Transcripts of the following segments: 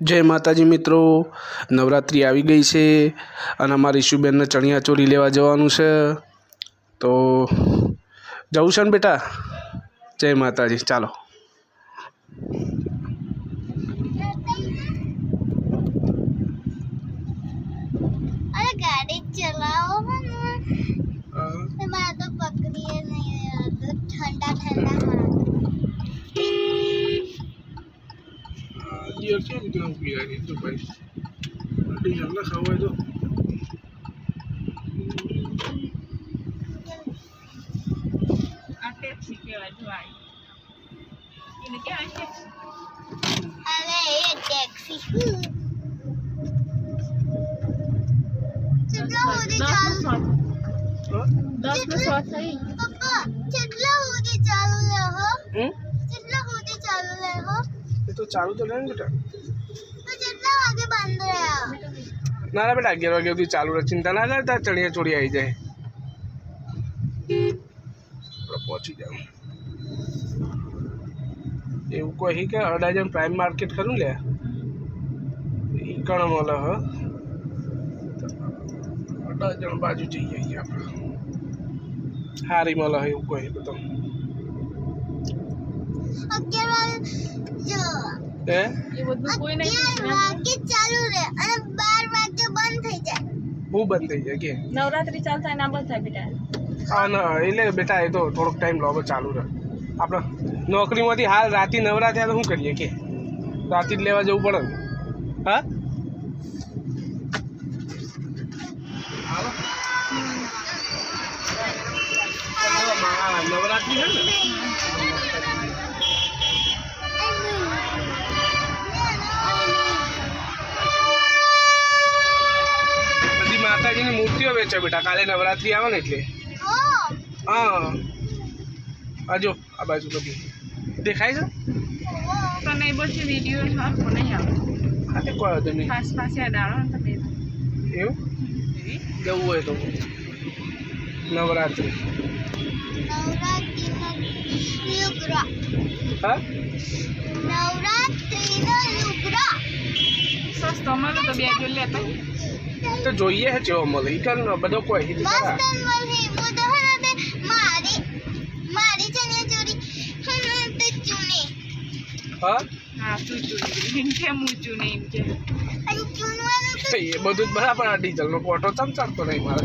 જય માતાજી મિત્રો, નવરાત્રિ આવી ગઈ છે અને અમારી ઈશુબેનને ચણિયા ચોરી લેવા જવાનું છે. તો જવું છે ને બેટા? જય માતાજી, ચાલો અરે ગાડી ચલાવો ને તો મારે તો પકડીએ નહીં યાર. તો ઠંડા ઠંડા આ ટેક્સી કહેવાય જો આ. એને કહેવાય ટેક્સી અરે એ કેટલા સુધી ચાલુ? દસ એ તો ચાલુ તો રહે ને બેટા તો કેટલા વાગે બંધ રહ્યા ના ના બેટા અગિયાર વાગ્યા સુધી ચાલુ રહે ચિંતા ના કરતા ચણિયા ચોરી આવી જાય આપણે પહોંચી જાવ એવું કોઈ કે અડાજણ પ્રાઇમ માર્કેટ ખરું લે ઈ કણ મળે હ અડાજણ બાજુ જઈએ છીએ આપણે હારી મળે હ એવું કોઈ તો અગિયાર વાગે જો હે? એ બધું કોઈ નહીં. વાગે ચાલુ રહે અને 12 વાગે બંધ થઈ જાય. હું બંધ થઈ જાય કે? નવરાત્રી ચાલતા ના બંધ થાય બેટા. હા ના એટલે બેટા એ તો થોડોક ટાઈમ લો ચાલુ રહે આપણે નોકરીમાંથી હાલ રાતે નવરા થયા તો શું કરીએ કે? રાતે જ લેવા જવું પડે હા? નવરાત્રી છે ને? માતાજીની મૂર્તિઓ વેચે બેટા. કાલે નવરાત્રી આવે ને એટલે. હા. આજો જો આ બાજુ બધી દેખાય છે? તો નહીં પછી વીડિયો નહીં આવે. હા તે કોઈ વાંધો નહીં. પાસ પાસે આ આવે ને તમે. એવું? જવું હોય તો. નવરાત્રી. લુગડા હા? નવરાત્રીનો લુગડા. સસ્તો મળે તો બે જો લેતા તો. જોઈએ છે જેવો મળે. ઈ કર બધો કોઈ હિત કરા મળી. હું હે મારી મારી ચણિયા ચોરી હે તે ચૂની. હા? હા તું ચૂની. એમ કે હું ચૂની એમ કે. અને ચૂનવાનું તો એ બધું જ બરાબર આ ડીઝલનો પોટો ચમ ચાલતો નહીં મારે.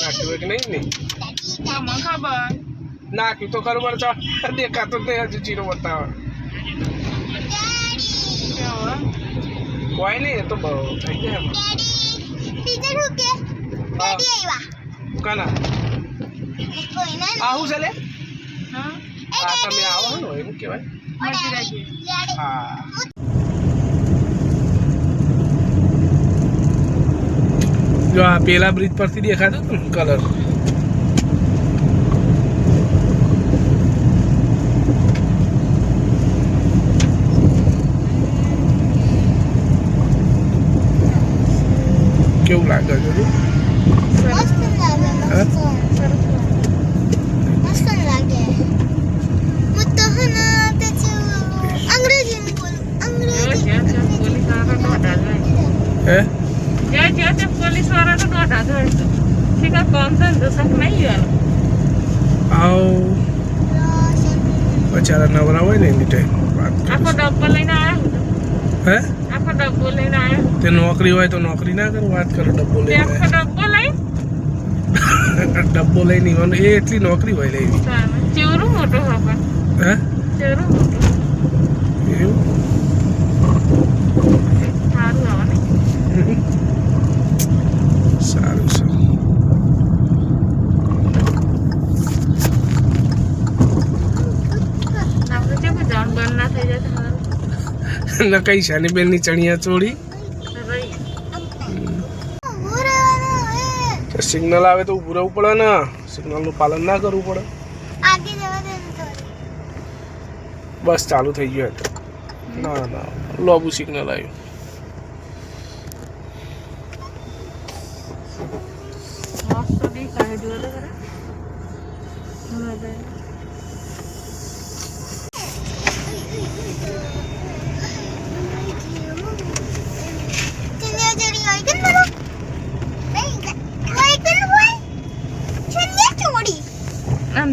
નાખ્યું એક નહીં નહીં ખબર. નાખ્યું તો ખરું, પણ દેખાતો નહીં હજુ જીરો બતાવે કોઈ નહીં, એ તો બહુ થઈ આવ્યા કાના? કોઈના આ છે લે? હા તમે આવો ને, એવું કહેવાય. હા. જો આ પેલા બ્રિજ પરથી દેખાતો કલર કેવું લાગે છે જો? મસ્ત લાગે હે? મસ્ત મસ્ત લાગે હું તો હે ને તે જેવું અંગ્રેજી બોલું અંગ્રેજી લાગે જ્યાં પોલીસવાળા તો દોઢા જાય તો है છે તો શક નહીં યાર આવ. બચારા નવરા હોય ને એની ટાઈમ આખો ડબ્બો લઈને આવ્યા હે? ડબ્બો લઈને આવ્યો. તે નોકરી હોય તો નોકરી ના કરો વાત કરો ડબ્બો લઈને. ડબ્બો લઈ? ડબ્બો લઈને એ એટલી નોકરી હોય લેવી ચેવરું મોટું હે? ચેવરું મોટું એવું સારું આવે ને સારું છે આપણે કેવું જાણ બંધ ના થઈ જાય તમારું ન કઈ શાની ચણિયા ચોળી. સિગ્નલ આવે તો ઊભું રહેવું પડે ને. સિગ્નલનું પાલન ના કરવું પડે. ને બસ ચાલુ થઈ ગયું હતું ના ના. લોબુ સિગ્નલ આવ્યું.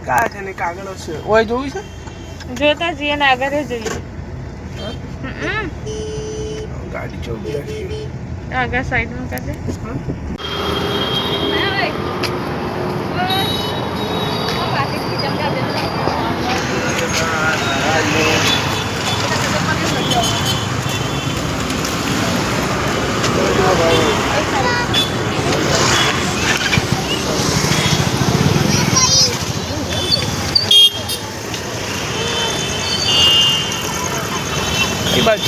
જગ્યાએ એક આ છે ને એક છે? ઓય જોયું છે? જોતા જઈએ ને આગળ જઈએ. ગાડી ચોકી રાખી આગળ સાઈડમાં કાઢે Thank બાજુ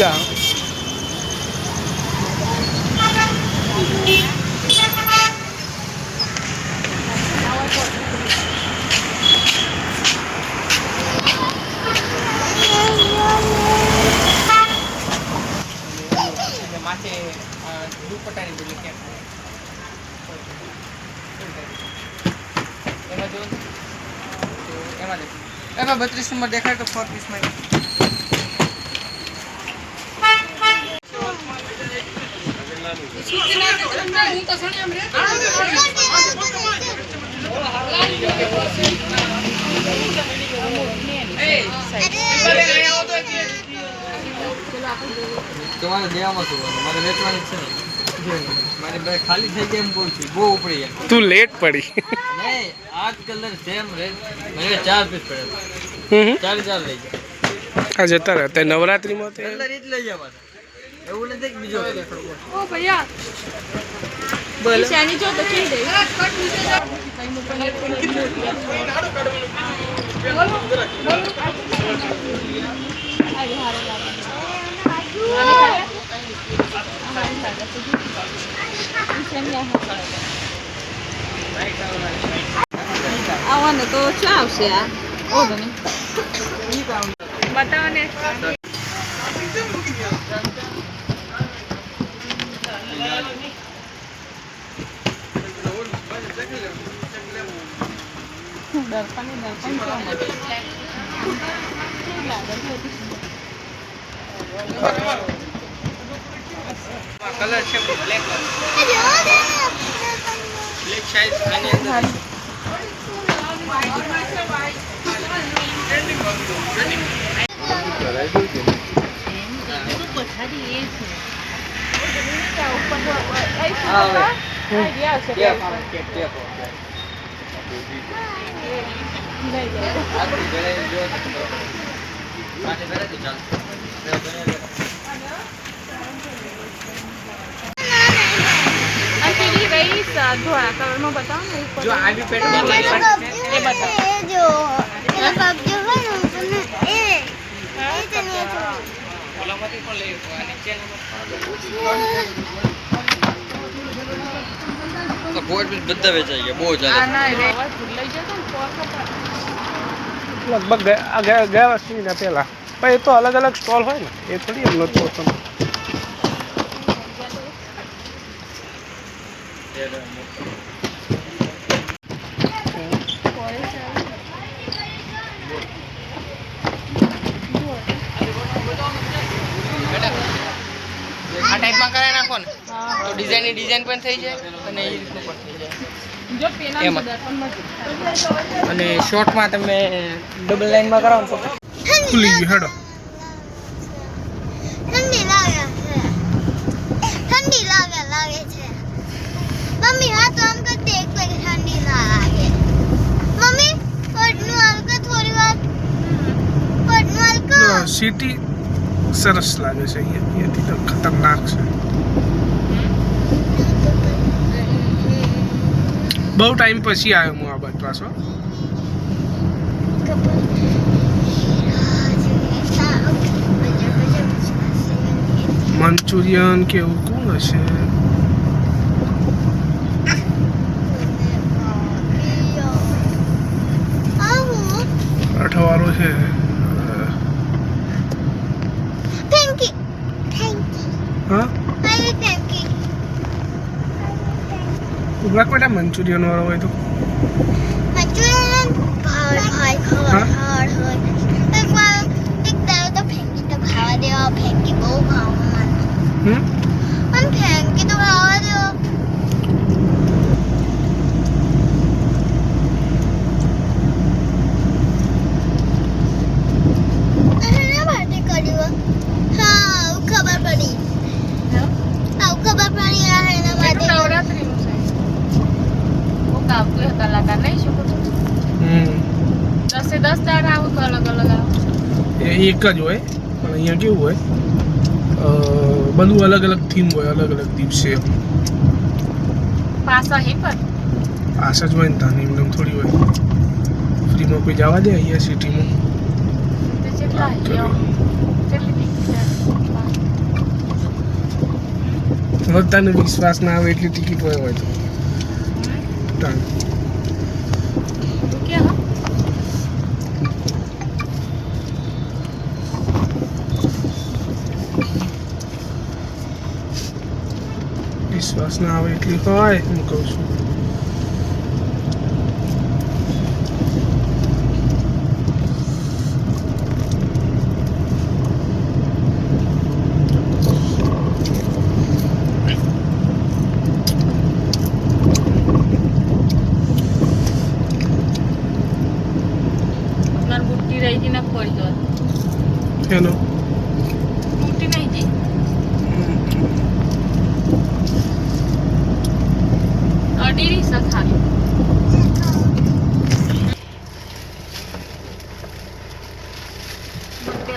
આ. માથે દુપટ્ટાની બધી ક્યાંક એમાં જો તો એમાં દેખો એમાં બત્રીસ નંબર દેખાય તો ફોર પીસમાં તમારે દેવામાં શું મારે વેચવાની છે ને મારે બે ખાલી થઈ ગઈ એમ કહું છું બહુ ઉપડી જાય તું લેટ પડી નહીં આ જ કલર સેમ રહે મને ચાર પીસ પડે હમ ચાર ચાર લઈ જાય આ જતા રહે તે નવરાત્રીમાં તે કલર જ લઈ જવાના એવું નથી બીજો ઓ ભૈયા. બોલો. શાની જો તો કહી દે. આવવાનું તો શું આવશે આ. ઓધો બતાવો ને આની ઘરે તો ચાલશે પેલી રહી ધોળા કલરમાં બતાવો ને ઉપર. જો આ બી પેટ્રોલ એ બતાવો. એ જો પેલા કબજો હોય ને ઉપરનો એ એ ચણિયા ચોળી. ઓલામાંથી પણ લઈ આ નીચેનું બોર્ડ બધા વેચાઈ ગયા બહુ ચાલે ના ને લગભગ ગયા- ગયા વર્ષની પહેલા. પણ એ તો અલગ અલગ સ્ટોલ હોય ને એ થોડી એમનો તો તમે આ ટાઈપમાં કરાવી નાખો ને ડિઝાઇન પણ થઈ જાય અને એ રીતનું પણ થઈ જાય. એમાં. અને શોર્ટમાં તમે ડબલ લાઈનમાં કરાવો તો ખુલી ગયું હેડો. ઠંડી લાગે છે. ઠંડી લાગે લાગે છે. મમ્મી હા તો આમ કરતી એક તો ઠંડી ના લાગે. મમ્મી પટનું હલકે થોડી વાર. પટનું હલકો સિટી સરસ લાગે છે અહીંયા અહીંયાથી તો ખતરનાક છે. બહુ ટાઈમ પછી આવ્યો હું આ બાદ પાછો. મંચુરિયન કે એવું કોણ હશે? અઠવારો છે. હા? ઉભરા કોટા મંચુરિયન વાળો હોય તો? મંચુરિયન ભાઈ હા? ખબર ભાડ હોય. એક વાર એક દાડો તો ફેંકી તો ખાવા દેવા ફેંકી બહુ ભાવ મને હમ? મને ફેંકી તો ખાવા દસે દસ દાડા આવું તો અલગ અલગ આવે એ એક જ હોય પણ અહીંયા કેવું હોય અ, બધું અલગ અલગ થીમ હોય અલગ અલગ દિવસે પાસા હે પર પાસ જ હોય ને તાને એમ થોડી હોય ફ્રીમાં કોઈ જવા દે અહીંયા સિટીમાં તે કેટલા હે કેટલી ટિકિટ હવે તને વિશ્વાસ ના આવે એટલી ટિકિટ હોય હોય તો તાન. That's now weekly high.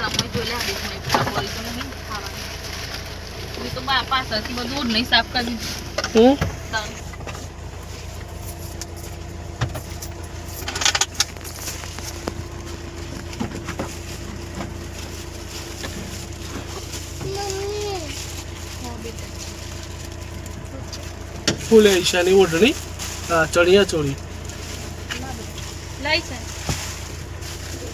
પેલા મેં જોઈ લે હાડીસ મેં પેલા બોરી તો નહીં ખાવાની મેં તો બા પાછળથી બધું નહીં સાફ કરી દીધું હું તાન. મમ્મી હા, બેટા. ફૂલ ઈશાની ઓઢણી હા ચણિયા ચોળી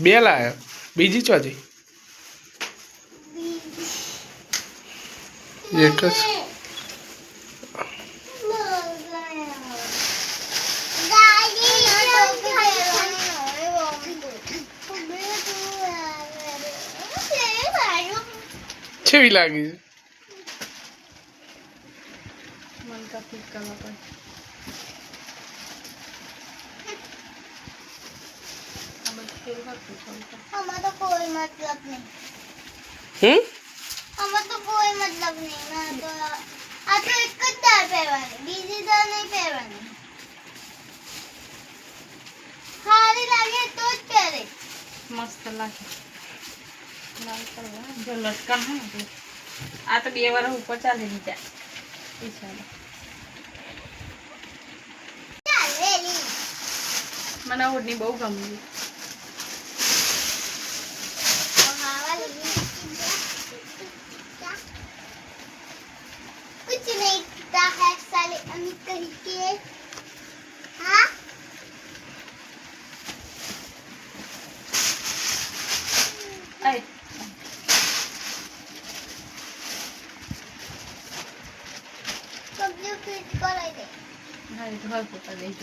બે લાવ્યો બીજી ચોથી એક જ. કેવી લાગી મન કાપી ફિટ કરવા પડે આ બધું કેવું હતું થોડું તો. આમાં તો કોઈ મતલબ નહીં હમ આમાં તો કોઈ મતલબ નહીં ના તો આ તો એક જ દાળ પહેરવાની બીજી દાળ નહીં પહેરવાની સારી લાગે તો જ પહેરે મસ્ત લાગે લાલ કલર જો લટકન હે ને એટલે. આ તો બે વાર ઉપર ચાલી લીધા ઈશાને. ચાલેલી મને આ ઓઢણી બહુ ગમી ないで怖かったね、一。